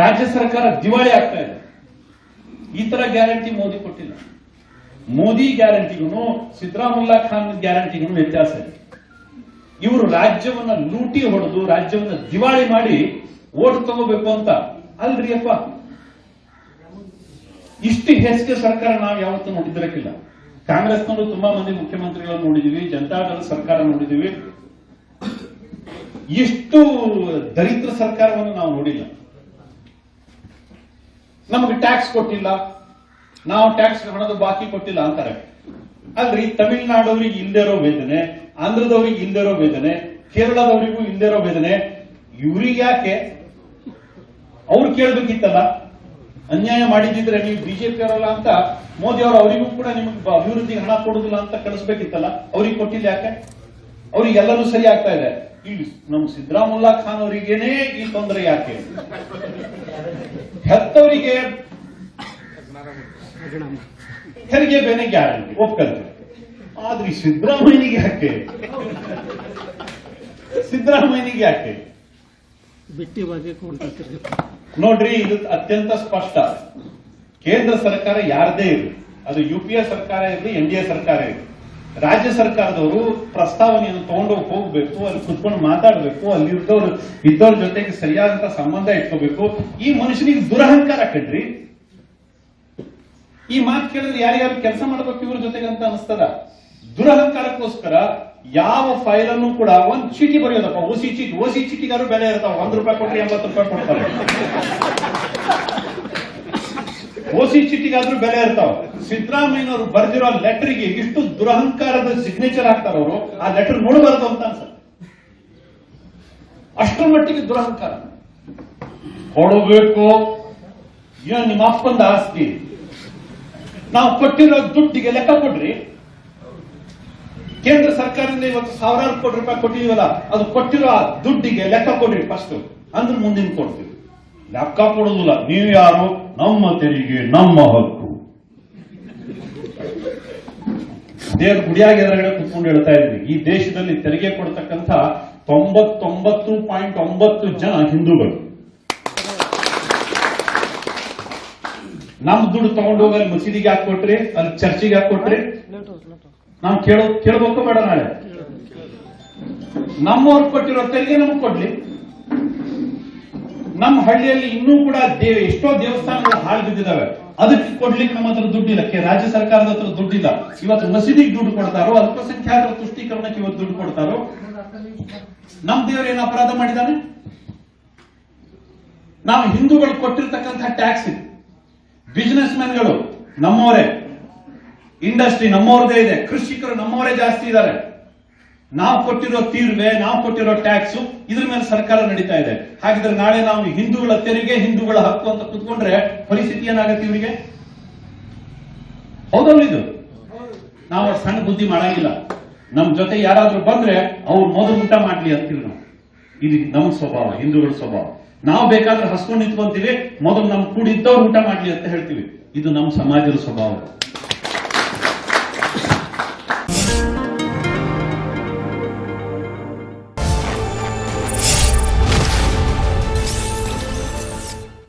ರಾಜ್ಯ ಸರ್ಕಾರ ದಿವಾಳಿ ಆಗ್ತಾ ಇದೆ. ಈ ತರ ಗ್ಯಾರಂಟಿ ಮೋದಿ ಕೊಟ್ಟಿಲ್ಲ. ಮೋದಿ ಗ್ಯಾರಂಟಿಗೂ ಸಿದ್ದರಾಮುಲ್ಲಾ ಖಾನ್ ಗ್ಯಾರಂಟಿಗೂ ವ್ಯತ್ಯಾಸ ಇದೆ. ಇವರು ರಾಜ್ಯವನ್ನ ಲೂಟಿ ಹೊಡೆದು ರಾಜ್ಯವನ್ನ ದಿವಾಳಿ ಮಾಡಿ ಓಟ್ ತಗೋಬೇಕು ಅಂತ ಅಲ್ರಿ ಅಪ್ಪ. ಇಷ್ಟು ಹೆಸರು ಸರ್ಕಾರ ನಾವು ಯಾವತ್ತೂ ನೋಡಿದ್ರಕ್ಕಿಲ್ಲ. ಕಾಂಗ್ರೆಸ್ನವರು ತುಂಬಾ ಮಂದಿ ಮುಖ್ಯಮಂತ್ರಿಗಳನ್ನು ನೋಡಿದೀವಿ ಜನತಾದಳ ಸರ್ಕಾರ ನೋಡಿದೀವಿ. ಇಷ್ಟು ದರಿದ್ರ ಸರ್ಕಾರವನ್ನು ನಾವು ನೋಡಿಲ್ಲ. ನಮಗೆ ಟ್ಯಾಕ್ಸ್ ಕೊಟ್ಟಿಲ್ಲ. ನಾವು ಟ್ಯಾಕ್ಸ್ ಹಣದ ಬಾಕಿ ಕೊಟ್ಟಿಲ್ಲ ಅಂತಾರೆ. ಅಲ್ರಿ, ತಮಿಳುನಾಡವರಿಗೆ ಇರೋ ವೇದನೆ, ಆಂಧ್ರದವರಿಗೆ ಇರೋ ವೇದನೆ, ಕೇರಳದವರಿಗೂ ಇಲ್ದಿರೋ ವೇದನೆ, ಇವ್ರಿಗೆ ಯಾಕೆ? ಅವ್ರು ಕೇಳಬೇಕಿತ್ತಲ್ಲ. ಅನ್ಯಾಯ ಮಾಡಿದ್ರೆ ನೀವು ಬಿಜೆಪಿ ಅವರಲ್ಲ ಅಂತ ಮೋದಿ ಅವರು ಅವರಿಗೂ ಕೂಡ ನಿಮಗೆ ಅಭಿವೃದ್ಧಿಗೆ ಹಣ ಕೊಡುದಿಲ್ಲ ಅಂತ ಕಳಿಸ್ಬೇಕಿತ್ತಲ್ಲ. ಅವ್ರಿಗೆ ಕೊಟ್ಟಿಲ್ಲ ಯಾಕೆ? ಅವ್ರಿಗೆಲ್ಲರೂ ಸರಿ ಆಗ್ತಾ ಇದೆ. ಈ ನಮ್ಮ ಸಿದ್ದರಾಮುಲ್ಲಾ ಖಾನ್ ಅವರಿಗೇನೆ ಈ ತೊಂದರೆ ಯಾಕೆ? ಹೆತ್ತವರಿಗೆ ಹೆರಿಗೆ ಬೇನೆ ಗ್ಯಾರಂಟಿ ಒಪ್ಕಂತೆ ಆದ್ರೆ ಸಿದ್ದರಾಮಯ್ಯನಿಗೆ ಯಾಕೆ? ಸಿದ್ದರಾಮಯ್ಯನಿಗೆ ಯಾಕೆ? ಬಿಟ್ಟಿ ಬಗ್ಗೆ ನೋಡ್ರಿ ಇದು ಅತ್ಯಂತ ಸ್ಪಷ್ಟ. ಕೇಂದ್ರ ಸರ್ಕಾರ ಯಾರದೇ ಇರಲಿ ಅದು ಯು ಪಿ ಎ ಸರ್ಕಾರ ಇರಲಿ ಎನ್ ಡಿ ಎ ಸರ್ಕಾರ ಇರಲಿ ರಾಜ್ಯ ಸರ್ಕಾರದವರು ಪ್ರಸ್ತಾವನೆಯನ್ನು ತಗೊಂಡು ಹೋಗ್ಬೇಕು, ಅಲ್ಲಿ ಕುತ್ಕೊಂಡು ಮಾತಾಡಬೇಕು, ಅಲ್ಲಿ ಇದ್ದವ್ರು ಇದ್ದವ್ರ ಜೊತೆಗೆ ಸರಿಯಾದಂತ ಸಂಬಂಧ ಇಟ್ಕೋಬೇಕು. ಈ ಮನುಷ್ಯನಿಗೆ ದುರಹಂಕಾರ ಕಣ್ರಿ. ಈ ಮಾತು ಕೇಳಿದ್ರೆ ಯಾರ್ಯಾರು ಕೆಲಸ ಮಾಡಬೇಕು ಇವ್ರ ಜೊತೆಗೆ ಅಂತ ಅನಿಸ್ತದ? ದುರಹಂಕಾರಕ್ಕೋಸ್ಕರ ಯಾವ ಫೈಲ್ ಅನ್ನು ಕೂಡ ಒಂದ್ ಚೀಟಿ ಬರೆಯೋದಪ್ಪ. ಓಸಿ ಚೀಟಿ ಓಸಿ ಚೀಟಿಗಾರು ಬೆಲೆ ಇರ್ತಾವ. ಒಂದ್ ರೂಪಾಯಿ ಕೊಟ್ರೆ ಎಂಬತ್ತು ರೂಪಾಯಿ ಕೊಡ್ತಾರೆ. ಓಸಿ ಚೀಟಿಗಾದ್ರೂ ಬೆಲೆ ಇರ್ತಾವ ಸಿದ್ದರಾಮಯ್ಯನವರು ಬರೆದಿರೋ ಲೆಟರ್ಗೆ ಇಷ್ಟು ದುರಹಂಕಾರದ ಸಿಗ್ನೇಚರ್ ಹಾಕ್ತಾರ ಅವರು, ಆ ಲೆಟರ್ ನೋಡಬಾರದು ಅಂತ ಅನ್ಸ ಅಷ್ಟರ ಮಟ್ಟಿಗೆ ದುರಹಂಕಾರ. ಕೊಡಬೇಕು. ಏನ್ ನಿಮ್ಮ ಅಪ್ಪಂದ ಆಸ್ತಿ? ನಾವು ಕೊಟ್ಟಿರೋ ದುಡ್ಡಿಗೆ ಲೆಕ್ಕ ಕೊಡ್ರಿ. ಕೇಂದ್ರ ಸರ್ಕಾರದಿಂದ ಇವತ್ತು ಸಾವಿರಾರು ಕೋಟಿ ರೂಪಾಯಿ ಕೊಟ್ಟಿದೀವಲ್ಲ, ಅದು ಕೊಟ್ಟಿರೋ ಆ ದುಡ್ಡಿಗೆ ಲೆಕ್ಕ ಕೊಡ್ರಿ ಫಸ್ಟ್ ಅಂದ್ರೆ ಮುಂದಿನ ಕೊಡ್ತೀವಿ. ಲೆಕ್ಕ ಕೊಡುದಿಲ್ಲ ನೀವು ಯಾರು? ನಮ್ಮ ತೆರಿಗೆ, ನಮ್ಮ ಹಕ್ಕು. ಅದೇ ಗುಡಿಯಾಗ ಎದುರುಗಡೆ ಕುತ್ಕೊಂಡು ಹೇಳ್ತಾ ಇದ್ವಿ ಈ ದೇಶದಲ್ಲಿ ತೆರಿಗೆ ಕೊಡ್ತಕ್ಕಂಥ ತೊಂಬತ್ತೊಂಬತ್ತು ಪಾಯಿಂಟ್ ಒಂಬತ್ತು ಜನ ಹಿಂದೂಗಳು. ನಮ್ ದುಡ್ಡು ತಗೊಂಡು ಹೋಗಿ ಅಲ್ಲಿ ಮಸೀದಿಗೆ ಹಾಕೊಟ್ರಿ ಕೊಟ್ರಿ? ಅಲ್ಲಿ ಚರ್ಚಿಗೆ ಹಾಕೊಟ್ರಿ ಕೊಟ್ರಿ? ನಾವು ಕೇಳೋ ಕೇಳ್ಬೇಕು ಬೇಡ ನಾಳೆ. ನಮ್ಮವ್ರು ಕೊಟ್ಟಿರೋ ತೆರಿಗೆ ನಮಗೆ ಕೊಡ್ಲಿ. ನಮ್ಮ ಹಳ್ಳಿಯಲ್ಲಿ ಇನ್ನೂ ಕೂಡ ದೇವ ಎಷ್ಟೋ ದೇವಸ್ಥಾನಗಳು ಹಾಳು ಬಿದ್ದಿದಾವೆ. ಅದಕ್ಕೆ ಕೊಡ್ಲಿಕ್ಕೆ ನಮ್ಮ ಹತ್ರ ದುಡ್ಡಿಲ್ಲ. ರಾಜ್ಯ ಸರ್ಕಾರದ ಹತ್ರ ದುಡ್ಡಿಲ್ಲ. ಇವತ್ತು ಮಸೀದಿಗೆ ದುಡ್ಡು ಕೊಡ್ತಾರೋ, ಅಲ್ಪಸಂಖ್ಯಾತರ ತುಷ್ಟೀಕರಣಕ್ಕೆ ಇವತ್ತು ದುಡ್ಡು ಕೊಡ್ತಾರೋ? ನಮ್ ದೇವರು ಏನು ಅಪರಾಧ ಮಾಡಿದಾನೆ? ನಾವು ಹಿಂದೂಗಳು ಕೊಟ್ಟಿರ್ತಕ್ಕಂಥ ಟ್ಯಾಕ್ಸ್ ಇದು. ಬಿಸಿನೆಸ್ ಮ್ಯಾನ್ಗಳು ನಮ್ಮವರೇ. ಇಂಡಸ್ಟ್ರಿ ನಮ್ಮವರದೇ ಇದೆ. ಕೃಷಿಕರು ನಮ್ಮವರೇ ಜಾಸ್ತಿ ಇದ್ದಾರೆ. ನಾವು ಕೊಟ್ಟಿರೋ ತೀರ್ವೆ, ನಾವು ಕೊಟ್ಟಿರೋ ಟ್ಯಾಕ್ಸ್, ಇದ್ರ ಮೇಲೆ ಸರ್ಕಾರ ನಡೀತಾ ಇದೆ. ಹಾಗಿದ್ರೆ ನಾಳೆ ನಾವು ಹಿಂದೂಗಳ ತೆರಿಗೆ, ಹಿಂದೂಗಳ ಹಕ್ಕು ಅಂತ ಕುತ್ಕೊಂಡ್ರೆ ಪರಿಸ್ಥಿತಿ ಏನಾಗುತ್ತೆ ಇವರಿಗೆ? ಹೌದಲ್ಲ ಇದು? ನಾವು ಸಣ್ಣ ಬುದ್ಧಿ ಮಾಡಂಗಿಲ್ಲ. ನಮ್ ಜೊತೆ ಯಾರಾದ್ರೂ ಬಂದ್ರೆ ಅವ್ರು ಮೊದಲು ಊಟ ಮಾಡ್ಲಿ ಅಂತೀವಿ ನಾವು. ಇದು ನಮ್ಮ ಸ್ವಭಾವ, ಹಿಂದೂಗಳ ಸ್ವಭಾವ. ನಾವು ಬೇಕಾದ್ರೆ ಹಸ್ಕೊಂಡು ನಿಂತ್ಕೊಂತೀವಿ, ಮೊದಲು ನಮ್ ಕೂಡಿದ್ದವ್ರು ಊಟ ಮಾಡ್ಲಿ ಅಂತ ಹೇಳ್ತೀವಿ. ಇದು ನಮ್ಮ ಸಮಾಜದ ಸ್ವಭಾವ.